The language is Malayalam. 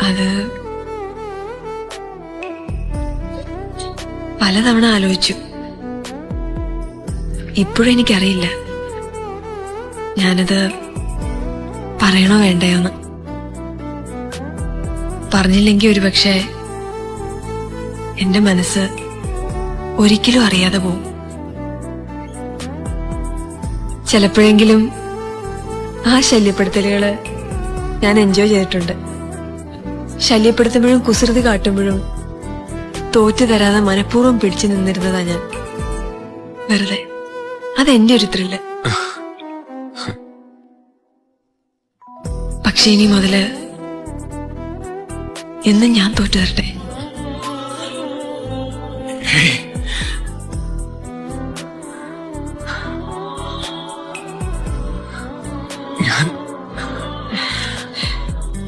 അത് പലതവണ ആലോചിച്ചു. ഇപ്പോഴും എനിക്കറിയില്ല. ഞാനത് പറയണോ വേണ്ടയോന്ന്. പറഞ്ഞില്ലെങ്കിൽ ഒരുപക്ഷെ എന്റെ മനസ്സ് ഒരിക്കലും അറിയാതെ പോവും. ചിലപ്പോഴെങ്കിലും ആ ശല്യപ്പെടുത്തലുകൾ ഞാൻ എൻജോയ് ചെയ്തിട്ടുണ്ട്. ശല്യപ്പെടുത്തുമ്പോഴും കുസൃതി കാട്ടുമ്പോഴും തോറ്റു തരാതെ മനഃപൂർവം പിടിച്ചു നിന്നിരുന്നതാ ഞാൻ. വെറുതെ. അതെന്റെ ഒരു ത്രില്ല്. പക്ഷെ ഇനി മുതൽ എന്നും ഞാൻ തോറ്റു തരട്ടെ. ഞാൻ